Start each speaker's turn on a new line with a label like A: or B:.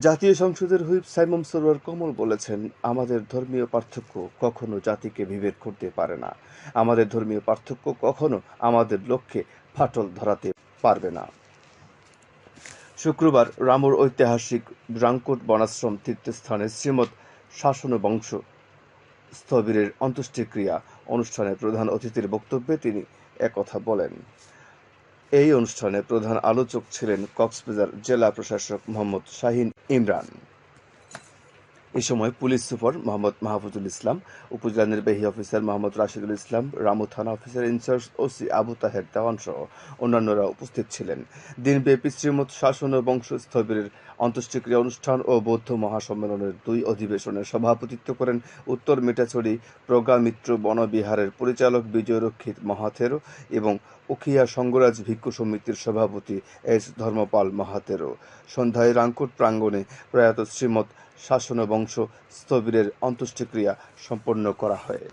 A: জাতীয় সংসদের whip Simon Sarwar কমল বলেছেন, আমাদের ধর্মীয় পার্থক্য কখনো জাতিকে বিভেদ করতে পারে না। আমাদের ধর্মীয় পার্থক্য কখনো আমাদের লক্ষ্যে ফাটল ধরাতে পারবে না। শুক্রবার রামুর ঐতিহাসিক রাংকোট বনাশ্রম তীর্থস্থানে শ্রীমৎ শাসন বংশ স্থবিরের অন্ত্যেষ্টিক্রিয়া অনুষ্ঠানে প্রধান অতিথির বক্তব্যে তিনি একথা বলেন। এই অনুষ্ঠানে প্রধান আলোচক ছিলেন কক্সবাজার জেলা প্রশাসক মোহাম্মদ শাহীন ইমরান। এ সময় পুলিশ সুপার মোহাম্মদ মাহফুজুল ইসলাম, উপজেলা নির্বাহী অফিসার মোহাম্মদ রাশিদুল ইসলাম, রামু থানা officer incharge OC Abu Taher Dewan সহ অন্যান্যরা উপস্থিত ছিলেন। দিনব্যাপী শ্রীমৎ শাসন ও বংশ স্থবিরের অন্ত্যেষ্টিক্রিয়া অনুষ্ঠান ও বৌদ্ধ মহাসম্মেলনের দুই অধিবেশনের সভাপতিত্ব করেন উত্তর মেটাছড়ি প্রজ্ঞামিত্র বনবিহারের পরিচালক বিজয় রক্ষিত মহাথেরো এবং উখিয়া সঙ্গরাজ ভিক্ষু সমিতির সভাপতি এস ধর্মপাল মহাতেরো সন্ধ্যায় রাঙ্কুট প্রাঙ্গণে প্রয়াত শ্রীমৎ শাসন বংশ স্থবিরের অন্ত্যেষ্টিক্রিয়া সম্পন্ন করা হয়।